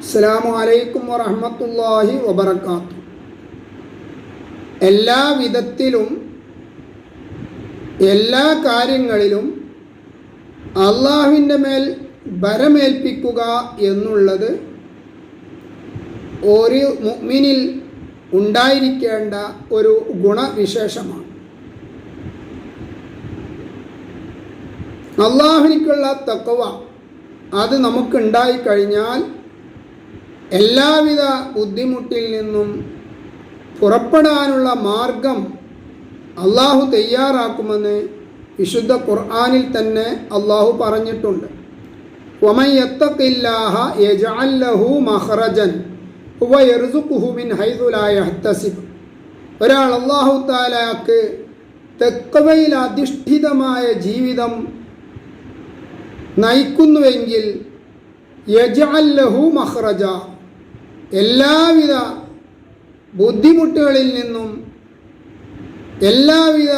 അസ്സലാമു അലൈക്കും വറഹമത്തല്ലാഹി വബർക്കാത്തു എല്ലാ വിധത്തിലും എല്ലാ കാര്യങ്ങളിലും അള്ളാഹുവിന്റെ മേൽ ഭരമേൽപ്പിക്കുക എന്നുള്ളത് ഒരു മുഗ്മിനിൽ ഉണ്ടായിരിക്കേണ്ട ഒരു ഗുണവിശേഷമാണ്. അള്ളാഹുനിക്കുള്ള തക്കവ അത് നമുക്കുണ്ടായിക്കഴിഞ്ഞാൽ എല്ലാവിധ ബുദ്ധിമുട്ടിൽ നിന്നും പുറപ്പെടാനുള്ള മാർഗം അള്ളാഹു തയ്യാറാക്കുമെന്ന് വിശുദ്ധ ഖുർആാനിൽ തന്നെ അള്ളാഹു പറഞ്ഞിട്ടുണ്ട്. ഒരാൾ അള്ളാഹു താലാക്ക് തെക്കവയിൽ അധിഷ്ഠിതമായ ജീവിതം നയിക്കുന്നുവെങ്കിൽ യജഅല്ലഹു മഹ്റജ എല്ലാവിധ ബുദ്ധിമുട്ടുകളിൽ നിന്നും എല്ലാവിധ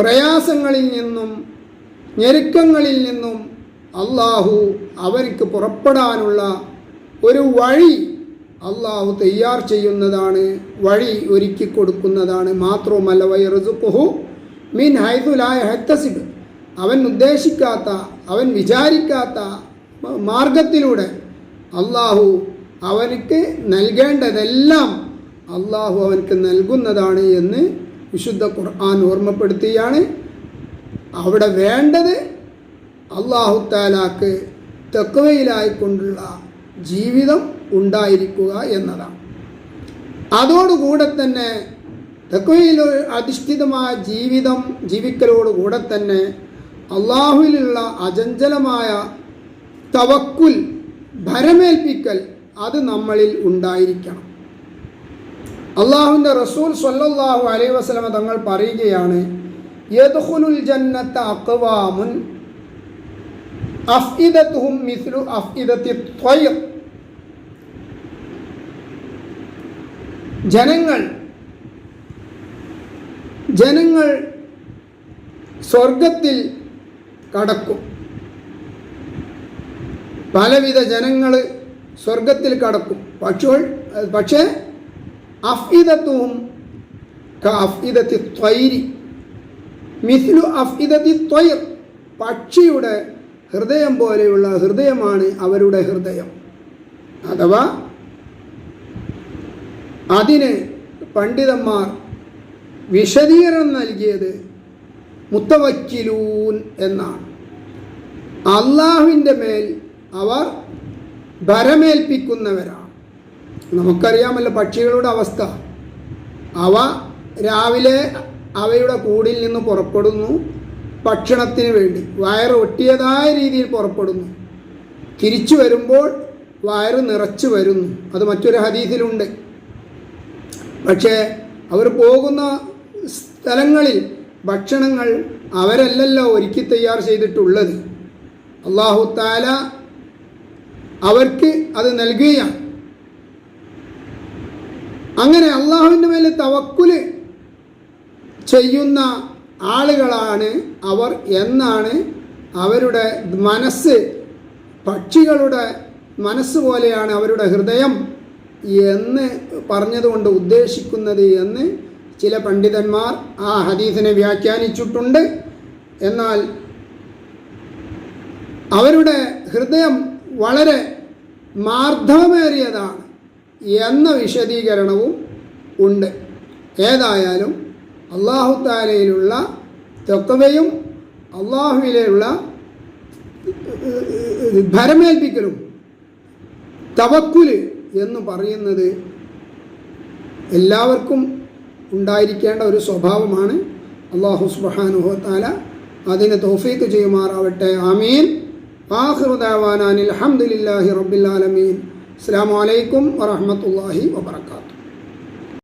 പ്രയാസങ്ങളിൽ നിന്നും ഞെരുക്കങ്ങളിൽ നിന്നും അള്ളാഹു അവർക്ക് പുറപ്പെടാനുള്ള ഒരു വഴി അള്ളാഹു തയ്യാർ ചെയ്യുന്നതാണ് വഴി ഒരുക്കി കൊടുക്കുന്നതാണ്. മാത്രവുമല്ല വൈറസുഹു മീൻ ഹൈദുലായ ഹത്തസിബ് അവൻ ഉദ്ദേശിക്കാത്ത അവൻ വിചാരിക്കാത്ത മാർഗത്തിലൂടെ അള്ളാഹു അവനക്ക് നൽകേണ്ടതെല്ലാം അള്ളാഹു അവനക്ക് നൽകുന്നതാണ് എന്ന് വിശുദ്ധ ഖുർആൻ ഓർമ്മപ്പെടുത്തിയാണ്. അവിടെ വേണ്ടത് അള്ളാഹു താലാക്ക് തെക്കുവയിലായിക്കൊണ്ടുള്ള ജീവിതം ഉണ്ടായിരിക്കുക എന്നതാണ്. അതോടുകൂടെ തന്നെ തെക്കുവയിൽ അധിഷ്ഠിതമായ ജീവിതം ജീവിക്കലോടുകൂടെ തന്നെ അള്ളാഹുവിലുള്ള അചഞ്ചലമായ തവക്കുൽ ഭരമേൽപ്പിക്കൽ അത് നമ്മളിൽ ഉണ്ടായിരിക്കണം. അള്ളാഹുവിന്റെ റസൂൽ സൊല്ലാഹു അലൈഹി വസ്ലമ തങ്ങൾ പറയുകയാണ് യദ്ഖുലുൽ ജനങ്ങൾ ജനങ്ങൾ സ്വർഗത്തിൽ കടക്കും. പലവിധ ജനങ്ങൾ സ്വർഗത്തിൽ കടക്കും. പക്ഷേ പക്ഷേ അഫ്ഇദത്തും അഫ്ഇദത്തി ത്വൈരി. മിസ്ലു അഫ്ഇദത്തി ത്വയർ പക്ഷിയുടെ ഹൃദയം പോലെയുള്ള ഹൃദയമാണ് അവരുടെ ഹൃദയം. അഥവാ അതിന് പണ്ഡിതന്മാർ വിശദീകരണം നൽകിയത് മുത്തവക്കിലൂൻ എന്നാണ്. അള്ളാഹുവിന്റെ മേൽ അവർ ഭരമേൽപ്പിക്കുന്നവരാണ് നമുക്കറിയാമല്ലോ പക്ഷികളുടെ അവസ്ഥ. അവ രാവിലെ അവയുടെ കൂടിൽ നിന്ന് പുറപ്പെടുന്നു. ഭക്ഷണത്തിന് വേണ്ടി. വയറ് ഒട്ടിയതായ രീതിയിൽ പുറപ്പെടുന്നു. തിരിച്ചു വരുമ്പോൾ വയറ് നിറച്ചു വരുന്നു. അത് മറ്റൊരു ഹദീസിലുണ്ട്. പക്ഷേ അവർ പോകുന്ന സ്ഥലങ്ങളിൽ ഭക്ഷണങ്ങൾ അവരല്ലല്ലോ ഒരുക്കി തയ്യാർ ചെയ്തിട്ടുള്ളത്. അള്ളാഹു താല അവർക്ക് അത് നൽകുകയാണ്. അങ്ങനെ അള്ളാഹുവിന്റെ മേലെ തവക്കുൽ ചെയ്യുന്ന ആളുകളാണ് അവർ എന്നാണ് അവരുടെ മനസ്സ് പക്ഷികളുടെ മനസ്സ് പോലെയാണ് അവരുടെ ഹൃദയം എന്ന് പറഞ്ഞതുകൊണ്ട് ഉദ്ദേശിക്കുന്നത് എന്ന് ചില പണ്ഡിതന്മാർ ആ ഹദീസിനെ വ്യാഖ്യാനിച്ചിട്ടുണ്ട്. എന്നാൽ അവരുടെ ഹൃദയം വളരെ മാർദ്ദവമേറിയതാണ് എന്ന വിശദീകരണവും ഉണ്ട്. ഏതായാലും അള്ളാഹുദാലയിലുള്ള തെക്കവയും അള്ളാഹുവിലുള്ള ഭരമേൽപ്പിക്കലും തവക്കുൽ എന്ന് പറയുന്നത് എല്ലാവർക്കും ഉണ്ടായിരിക്കേണ്ട ഒരു സ്വഭാവമാണ്. അള്ളാഹു സുബാനുഹത്താല അതിന് തോഫീക്ക് ചെയ്യുമാറാവട്ടെ. ആമീൻ. ആഹ്റുദാവാനാൻ അലഹമുല്ലാഹി റബ്ബിലാലമീൻ അസ്സാം വലൈക്കും വറഹമത്തല്ലാഹി വാബർക്കാത്തു